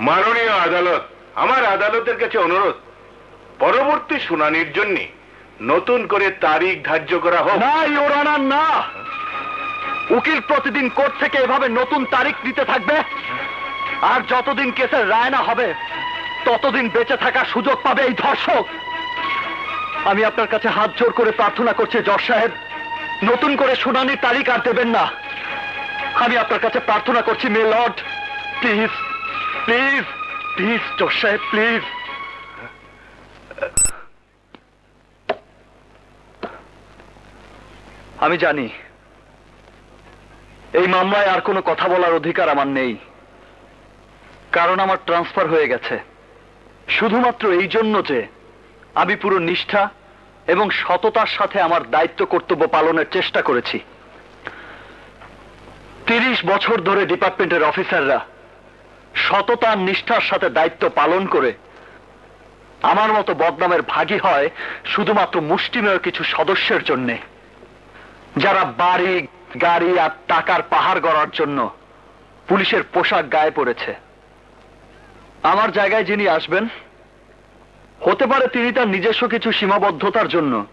মাননীয় আদালত, আমার আদালতের কাছে অনুরোধ, পরবর্তী শুনানির জন্য নতুন করে তারিখ ধার্য করা হোক। না, ইওর না। উকিল প্রতিদিন কোর্ট থেকে এভাবে নতুন তারিখ দিতে থাকবে? আর যতদিন কেসের রায় না হবে, ততদিন বেঁচে থাকার সুযোগ পাবে এই ধর্ষক। আমি আপনার কাছে হাত জোর করে প্রার্থনা করছি, জজ সাহেব। নতুন করে শুনানির তারিখ আর দেবেন না। আমি আপনার কাছে প্রার্থনা করছি, may lord, please. Please please জজ সাহেব প্লিজ আমি জানি। এই মামলায় আর কোনো কথা বলার অধিকার আমার নেই। কারণ আমার ট্রান্সফার হয়ে গেছে। শুধুমাত্র এই জন্য যে আমি পুরো নিষ্ঠা এবং সততার সাথে আমার দায়িত্ব কর্তব্য পালনের চেষ্টা করেছি। তিরিশ বছর ধরে ডিপার্টমেন্টের অফিসাররা সততা, নিষ্ঠার সাথে দায়িত্ব পালন করে আমার মতো বদনামের ভাগী হয় শুধুমাত্র মুষ্টিমেয় কিছু সদস্যের জন্য। যারা বাড়ি, গাড়ি আর টাকার পাহাড় গড়ার জন্য পুলিশের পোশাক গায়ে পড়েছে। আমার জায়গায় যিনি আসবেন, হতে পারে তিনি তার নিজস্ব কিছু সীমাবদ্ধতার জন্য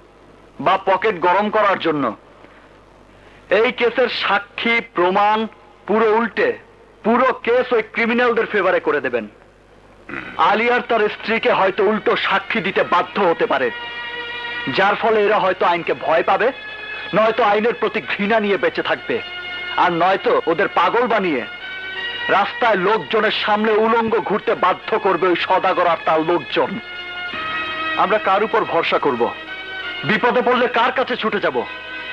বা পকেট গরম করার জন্য। এই কেসের সাক্ষী, প্রমাণ পুরো উল্টে পুরো কেস ওই ক্রিমিনালদের ফেভারে করে দেবেন। আলিয়ার তার স্ত্রীকে হয়তো উল্টো সাক্ষী দিতে বাধ্য হতে পারে। যার ফলে এরা হয়তো আইনকে ভয় পাবে, নয়তো আইনের প্রতি ঘৃণা নিয়ে বেঁচে থাকবে, আর নয়তো ওদের পাগল বানিয়ে রাস্তায় লোকজনের সামনে উলঙ্গ ঘুরতে বাধ্য করবে ওই সদাগর আর তার লোকজন। আমরা কার উপর ভরসা করব? বিপদে পড়লে কার কাছে ছুটে যাব?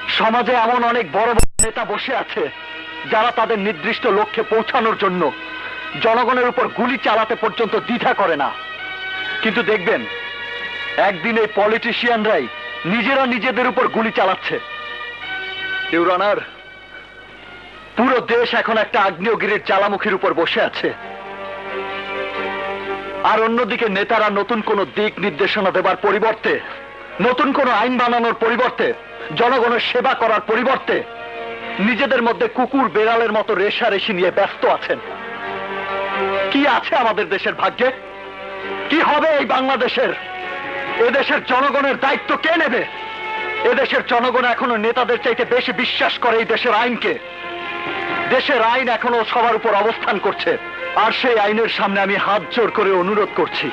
সমাজে এমন অনেক বড় বড় নেতা বসে আছে। যারা তাদের নির্দিষ্ট লক্ষ্যে পৌঁছানোর জন্য জনগণের উপর গুলি চালাতে পর্যন্ত দ্বিধা করে না। কিন্তু দেখবেন, একদিন এই পলিটিশিয়ানরাই নিজেরা নিজেদের উপর গুলি চালাচ্ছে। ইউরানার পুরো দেশ এখন একটা আগ্নেয়গিরির জ্বালামুখীর উপর বসে আছে। আর অন্যদিকে নেতারা নতুন কোনো দিক নির্দেশনা দেবার পরিবর্তে, নতুন কোনো আইন বানানোর পরিবর্তে, জনগণের সেবা করার পরিবর্তে নিজেদের মধ্যে কুকুর বেড়ালের মতো রেশারেশি নিয়ে ব্যস্ত আছেন। কি আছে আমাদের দেশের ভাগ্যে? কি হবে এই বাংলাদেশের? এদেশের জনগণের দায়িত্ব কে নেবে? এদেশের জনগণ এখনও নেতাদের চাইতে বেশি বিশ্বাস করে এই দেশের আইনকে। দেশের আইন এখনও সবার উপর অবস্থান করছে, আর সেই আইনের সামনে আমি হাত জোর করে অনুরোধ করছি।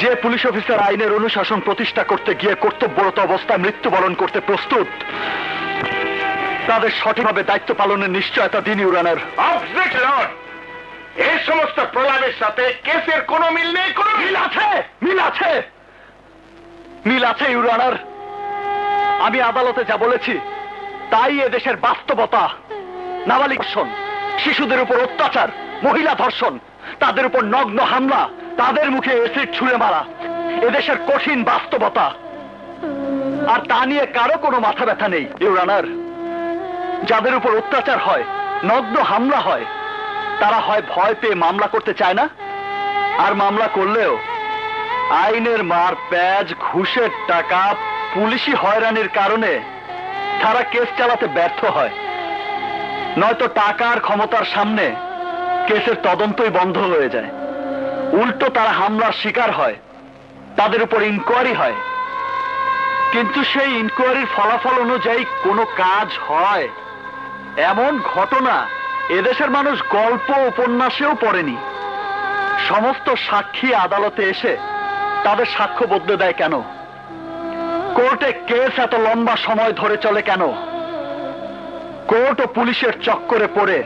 যে পুলিশ অফিসার আইনের অনুশাসন প্রতিষ্ঠা করতে গিয়ে কর্তব্যরত অবস্থায় মৃত্যুবরণ করতে প্রস্তুত তাদের সঠিকভাবে দায়িত্ব পালনের নিশ্চয়তা দিন ইউরানার অবজেক্ট লর্ড এই সমস্ত প্রলাপের সাথে কেসের কোনো মিল নেই কোনো মিল আছে মিল আছে। মিল আছে ইউরানার আমি আদালতে যা বলেছি তাই এদেশের বাস্তবতা। নাবালিক ধর্ষণ, শিশুদের উপর অত্যাচার মহিলা ধর্ষণ তাদের উপর নগ্ন হামলা তাদের মুখে এসিড ছুঁড়ে মারা। এদেশের কঠিন বাস্তবতা। আর তা নিয়ে কারও কোনো মাথা ব্যথা নেই ইউরানার যাদের উপর অত্যাচার হয়, নগ্ন হামলা হয়, তারা হয় ভয় পেয়ে মামলা করতে চায় না। আর মামলা করলেও আইনের মার প্যাজ ঘুষের টাকা, পুলিশি হয়রানির কারণে তারা কেস চালাতে ব্যর্থ হয়। নয়তো টাকা আর ক্ষমতার সামনে কেসের তদন্তই বন্ধ হয়ে যায়। উল্টো তারা হামলার শিকার হয়, তাদের উপর ইনকোয়ারি হয়। কিন্তু সেই ইনকোয়ারির ফলাফল অনুযায়ী কোনো কাজ হয়। এমন ঘটনা এদেশের মানুষ গল্প উপন্যাসেও পড়েনি। সমস্ত সাক্ষী আদালতে এসে তাদের সাক্ষ্য বদলে দেয় কেন? কোর্টে কেস এত লম্বা সময় ধরে চলে কেন? কোর্ট ও পুলিশের চক্করে পড়ে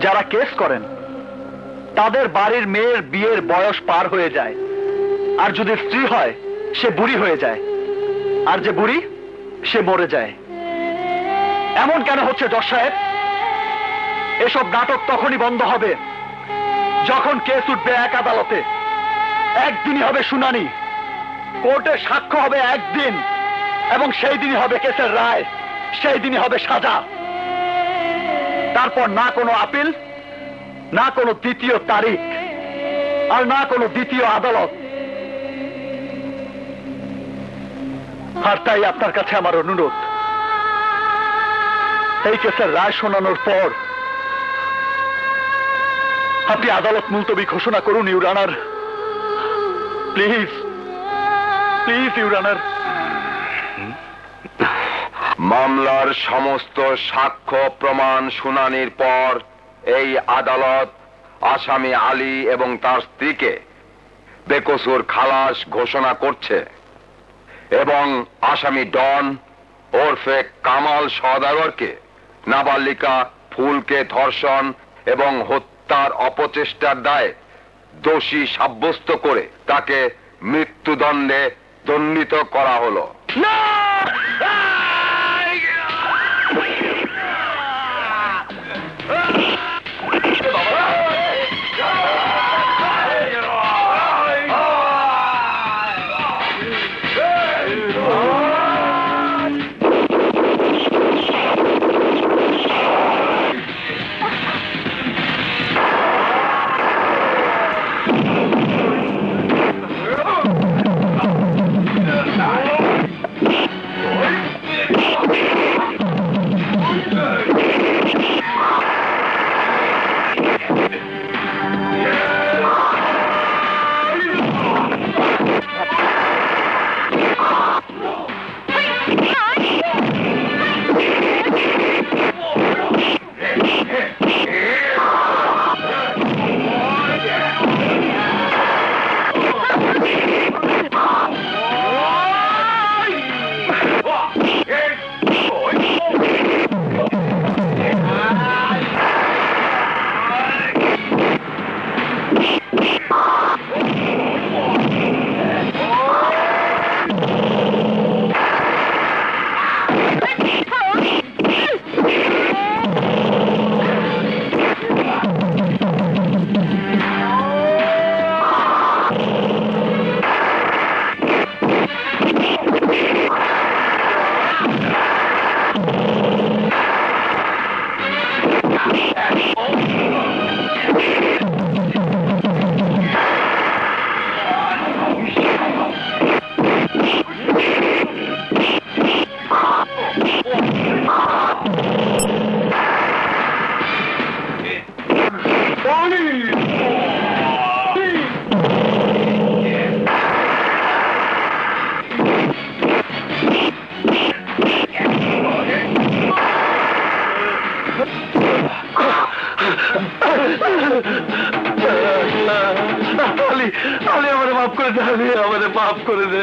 যারা কেস করেন, তাদের বাড়ির মেয়ের বিয়ের বয়স পার হয়ে যায়। আর যদি স্ত্রী হয়, সে বুড়ি হয়ে যায়। আর যে বুড়ি, সে মরে যায়। এমন কেন হচ্ছে, জজ সাহেব? এসব নাটক তখনই বন্ধ হবে। যখন কেস উঠবে এক আদালতে। একদিনই হবে শুনানি। কোর্টে সাক্ষ্য হবে একদিন, এবং সেই দিনই হবে কেসের রায়, সেই দিনই হবে সাজা। তারপর না কোনো আপিল, না কোনো দ্বিতীয় তারিখ, আর না কোনো দ্বিতীয় আদালত। আর তাই আপনার কাছে আমার অনুরোধ। এই কেসের রায় শোনানোর পর আপনি আদালত মুলতবি ঘোষণা করুন ইউরানার প্লিজ প্লিজ ইউরানার মামলার সমস্ত সাক্ষ্য, প্রমাণ, শুনানির পর এই আদালত আসামি আলী এবং তার স্ত্রীকে বেকসুর খালাস ঘোষণা করছে এবং আসামি ডন, ওরফে কামাল সদাগরকে নাবালিকা, ফুলকে ধর্ষণ এবং হত্যার অপচেষ্টার দায় দোষী সাব্যস্ত করে তাকে মৃত্যুদণ্ডে দণ্ডিত করা হলো। মাফ করে দে।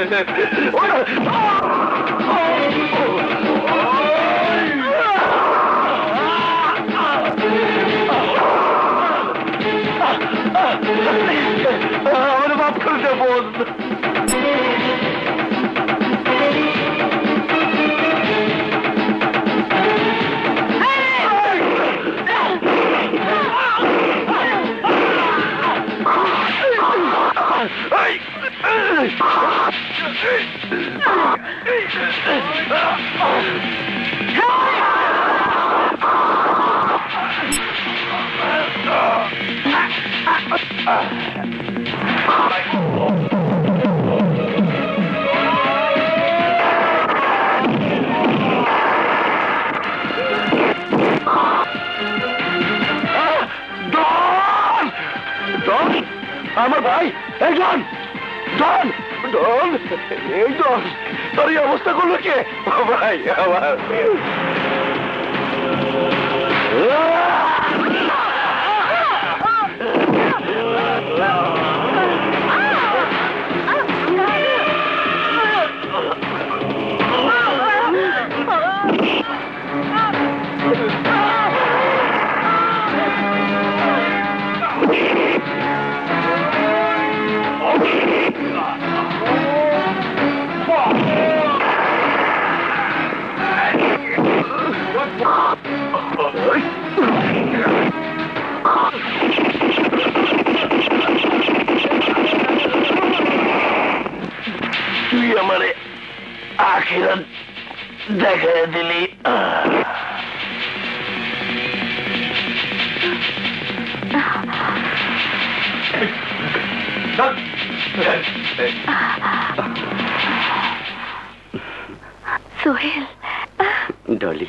আমারে মাফ করে দে বোন। ডন তোর অবস্থা করল কে? ভাই আমার তুই আমারে আখিরাত দেখা দিলি। সোহেল ডলি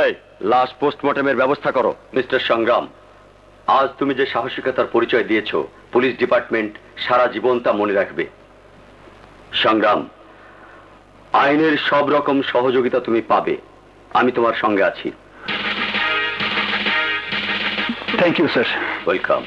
এই লাশ পোস্টমর্টমের ব্যবস্থা করো মিস্টার সংগ্রাম। আজ তুমি যে সাহসিকতার পরিচয় দিয়েছ পুলিশ ডিপার্টমেন্ট সারা জীবন তা মনে রাখবে। সংগ্রাম আইনের সব রকম সহযোগিতা তুমি পাবে। আমি তোমার সঙ্গে আছি। Thank you sir welcome